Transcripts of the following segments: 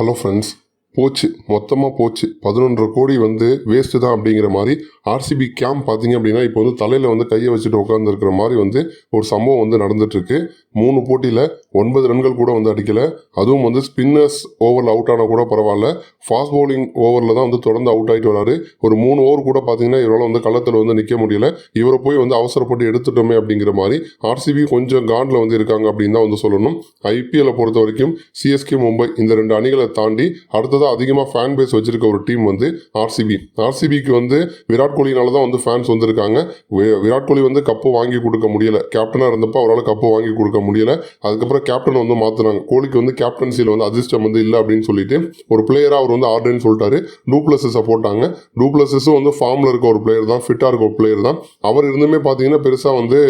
hello friends. போச்சு. மொத்தமாக போச்சு. பதினொன்றரை கோடி வந்து வேஸ்ட்டு தான் அப்படிங்கிற மாதிரி ஆர்சிபி கேம்ப் பார்த்தீங்க அப்படின்னா இப்போ வந்து தலையில் வந்து கையை வச்சுட்டு உட்காந்துருக்கிற மாதிரி வந்து ஒரு சம்பவம் வந்து நடந்துட்டுருக்கு. மூணு போட்டியில் ஒன்பது ரன்கள் கூட வந்து அடிக்கலை. அதுவும் வந்து ஸ்பின்னர்ஸ் ஓவரில் அவுட் ஆனால் கூட பரவாயில்ல. ஃபாஸ்ட் பவுலிங் ஓவரில் தான் வந்து தொடர்ந்து அவுட் ஆகிட்டு வராரு. ஒரு மூணு ஓவர் கூட பார்த்தீங்கன்னா இவரால் வந்து களத்தில் வந்து நிற்க முடியல. இவரை போய் வந்து அவசரப்பட்டு எடுத்துட்டோமே அப்படிங்கிற மாதிரி ஆர்சிபி கொஞ்சம் காண்டில் வந்து இருக்காங்க அப்படின்னு தான் வந்து சொல்லணும். ஐபிஎல்லை பொறுத்த வரைக்கும் சிஎஸ்கே மும்பை இந்த ரெண்டு அணிகளை தாண்டி அடுத்ததாக அதிகமாக ஃபேன் பேஸ் வச்சிருக்க ஒரு டீம் வந்து ஆர்சிபி ஆர்சிபிக்கு வந்து விராட் கோலினால தான் வந்து ஃபேன்ஸ் வந்திருக்காங்க. விராட் கோலி வந்து கப்பு வாங்கி கொடுக்க முடியல. கேப்டனாக இருந்தப்போ அவரால் கப்பு வாங்கி கொடுக்க முடியல. அதுக்கப்புறம் கேப்டன் வந்து மாற்றினாங்க கோலிக்கு வந்து கேப்டன்சியில் வந்து அதிர்ஷ்டம் வந்து இல்லை அப்படின்னு சொல்லிட்டு ஒரு பிளேயராக அவர் வந்து ஆர்டர்னு சொல்லிட்டாரு. டூப்ளஸஸை போட்டாங்க. டூப்ளஸஸும் வந்து ஃபார்மில் இருக்க ஒரு பிளேயர் தான் ஃபிட்டாக இருக்க ஒரு பிளேயர் தான். அவர் இருந்துமே பார்த்தீங்கன்னா பெருசாக வந்து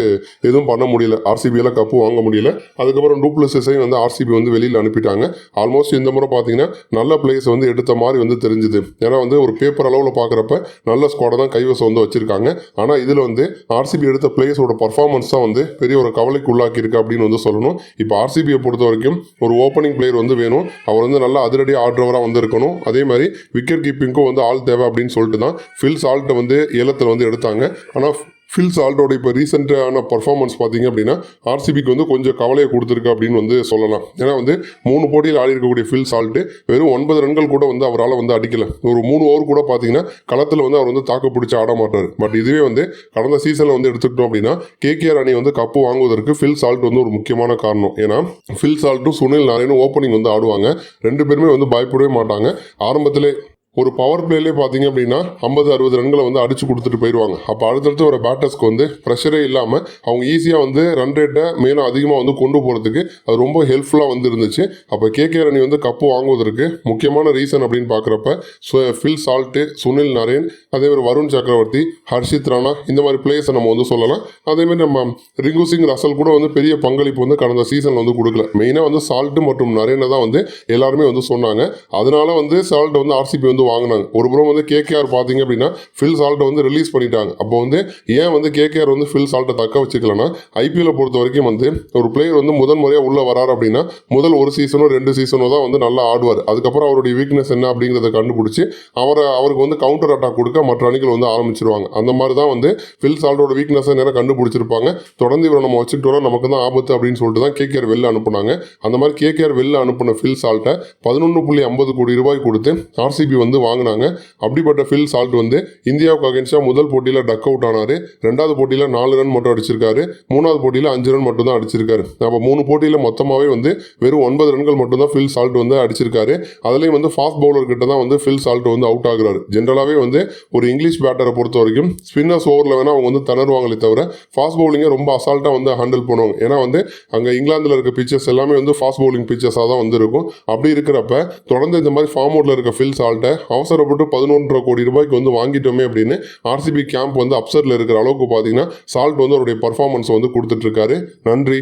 எதுவும் பண்ண முடியல. ஆர்சிபியில் கப்பு வாங்க முடியல. அதுக்கப்புறம் டூப்ளஸஸையும் வந்து ஆர்சிபி வந்து வெளியில் அனுப்பிட்டாங்க. ஆல்மோஸ்ட் இந்த முறை பார்த்தீங்கன்னா நல்ல பிளேயர் பிளேயர்ஸ் வந்து எடுத்த மாதிரி வந்து தெரிஞ்சுது. ஏன்னா வந்து ஒரு பேப்பர் அளவில் பார்க்குறப்ப நல்ல ஸ்குவாடை தான் கைவசம் வந்து வச்சிருக்காங்க. ஆனால் இதில் வந்து ஆர்சிபி எடுத்த பிளேயர்ஸோட பர்ஃபார்மன்ஸ் தான் வந்து பெரிய ஒரு கவலைக்கு உள்ளாக்கியிருக்கு அப்படின்னு வந்து சொல்லணும். இப்போ ஆர்சிபியை பொறுத்த வரைக்கும் ஒரு ஓப்பனிங் பிளேயர் வந்து வேணும். அவர் வந்து நல்லா அதிரடி ஆடுறவராக வந்து இருக்கணும். அதே மாதிரி விக்கெட் கீப்பிங்க்கும் வந்து ஆள் தேவை அப்படின்னு சொல்லிட்டு தான் ஃபில் சால்ட்டை வந்து ஏலத்தில் வந்து எடுத்தாங்க. ஆனால் ஃபில் சால்ட்டோட இப்போ ரீசெண்டான பர்ஃபார்மன்ஸ் பார்த்தீங்க அப்படின்னா ஆர்சிபிக்கு வந்து கொஞ்சம் கவலையை கொடுத்துருக்கு அப்படின்னு வந்து சொல்லலாம். ஏன்னா வந்து மூணு போட்டியில் ஆடி இருக்கக்கூடிய ஃபில் சால்ட்டு வெறும் ஒன்பது ரன்கள் கூட வந்து அவரால் வந்து அடிக்கல. ஒரு மூணு ஓவர் கூட பார்த்தீங்கன்னா களத்தில் வந்து அவர் வந்து தாக்கு பிடிச்சி ஆட மாட்டார். பட் இதுவே வந்து கடந்த சீசனில் வந்து எடுத்துக்கிட்டோம் அப்படின்னா கேகேஆர் அணி வந்து கப்பு வாங்குவதற்கு ஃபில் சால்ட் வந்து ஒரு முக்கியமான காரணம். ஏன்னா ஃபில் சால்ட்டும் சுனில் நாராயணும் ஓப்பனிங் வந்து ஆடுவாங்க. ரெண்டு பேருமே வந்து பயப்படவே மாட்டாங்க. ஆரம்பத்திலே ஒரு பவர் பிளேலே பார்த்தீங்க அப்படின்னா ஐம்பது அறுபது ரன்களை வந்து அடிச்சு கொடுத்துட்டு போயிடுவாங்க அப்போ அடுத்தடுத்து ஒரு பேட்டர்ஸ்க்கு வந்து ப்ரெஷரே இல்லாமல் அவங்க ஈஸியாக வந்து ரன் ரேட்டை மேலும் அதிகமாக வந்து கொண்டு போகிறதுக்கு அது ரொம்ப ஹெல்ப்ஃபுல்லாக வந்து இருந்துச்சு. அப்போ கேகே ரணி வந்து கப்பு வாங்குவதற்கு முக்கியமான ரீசன் அப்படின்னு பார்க்குறப்ப ஃபில் சால்ட்டு சுனில் நரேன் அதே மாதிரி வருண் சக்கரவர்த்தி ஹர்ஷித் ராணா இந்த மாதிரி பிளேயர்ஸை நம்ம வந்து சொல்லலாம். அதேமாதிரி நம்ம ரிங்கு சிங் ரசல் கூட வந்து பெரிய பங்களிப்பு வந்து கடந்த சீசனில் வந்து கொடுக்கல. மெயினாக வந்து சால்ட்டு மற்றும் நரேனை தான் வந்து எல்லாருமே வந்து சொன்னாங்க. அதனால வந்து சால்ட் வந்து ஆர்சிபி வந்து வாங்கினாங்க. ஒரு புறம் வந்து கேகேஆர் பார்த்தீங்க அப்படின்னா ஃபில் சால்ட்டை வந்து ரிலீஸ் பண்ணிட்டாங்க. அப்போ வந்து ஏன் வந்து கேகேஆர் வந்து ஃபில் சால்ட்டை தக்க வச்சுக்கலன்னா ஐபிஎல்லை பொறுத்த வரைக்கும் வந்து ஒரு பிளேயர் வந்து முதன் முறையாக உள்ளே வராரு அப்படின்னா முதல் ஒரு சீசனோ ரெண்டு சீசனோ தான் வந்து நல்லா ஆடுவார். அதுக்கப்புறம் அவருடைய வீக்னஸ் என்ன அப்படிங்கிறத கண்டுபிடிச்சி அவரை அவருக்கு வந்து கவுண்டர் அட்டாக் கொடுக்க மற்ற அணிகள் வந்து ஆரம்பிச்சிருவாங்க. அந்த மாதிரி தான் வந்து ஃபில் சால்ட்டோட வீக்னஸை நேரம் கண்டுபிடிச்சிருப்பாங்க. தொடர்ந்து இவரை நம்ம வச்சுக்கிட்டு நமக்கு தான் ஆபத்து அப்படின்னு சொல்லிட்டு தான் கேகேஆர் வெளில அனுப்புனாங்க. அந்த மாதிரி கேகேஆர் வெளில அனுப்பின ஃபில் சால்ட்டை பதினொன்று புள்ளி ஐம்பது கோடி ரூபாய் கொடுத்து ஆர்சிபி வந்து வந்து வாங்கினாங்க. அப்படிப்பட்ட ஃபில் சால்ட் வந்து இந்தியாவுக்கு அகேன்ஸ்டாக முதல் போட்டியில் டக் அவுட் ஆனார். ரெண்டாவது போட்டியில் நாலு ரன் மட்டும் அடிச்சிருக்காரு. மூணாவது போட்டியில் அஞ்சு ரன் மட்டும் தான் அடிச்சிருக்காரு. அப்போ மூணு போட்டியில் மொத்தமாகவே வந்து வெறும் ஒன்பது ரன்கள் மட்டும் தான் ஃபில் சால்ட் வந்து அடிச்சிருக்காரு. அதுலேயும் வந்து ஃபாஸ்ட் பவுலர் கிட்ட தான் வந்து ஃபில் சால்ட் வந்து அவுட் ஆகுறாரு. ஜென்ரலாகவே வந்து ஒரு இங்கிலீஷ் பேட்டரை பொறுத்த வரைக்கும் ஸ்பின்னர்ஸ் ஓவரில் வேணால் அவங்க வந்து தணருவாங்களே தவிர ஃபாஸ்ட் பவுலிங்கை ரொம்ப அசால்ட்டாக வந்து ஹேண்டில் பண்ணுவாங்க. ஏன்னா வந்து அங்கே இங்கிலாந்தில் இருக்க பிச்சர்ஸ் எல்லாமே வந்து ஃபாஸ்ட் பவுலிங் பிச்சர்ஸாக தான் வந்து இருக்கும். அப்படி இருக்கிறப்ப தொடர்ந்து இந்த மாதிரி ஃபார்ம் அவுட்டில் இருக்க ஃபில் சால்ட்டை அவசரப்பட்டு பதினொன்றரை கோடி ரூபாய்க்கு வந்து வாங்கிட்டோமே அப்படின்னு ஆர்சிபி கேம்ப் வந்து அப்செட்டில் இருக்கிற அளவுக்கு பார்த்தீங்கன்னா சால்ட் வந்து அவருடைய பர்ஃபார்மன்ஸ் வந்து கொடுத்துட்ருக்காரு நன்றி.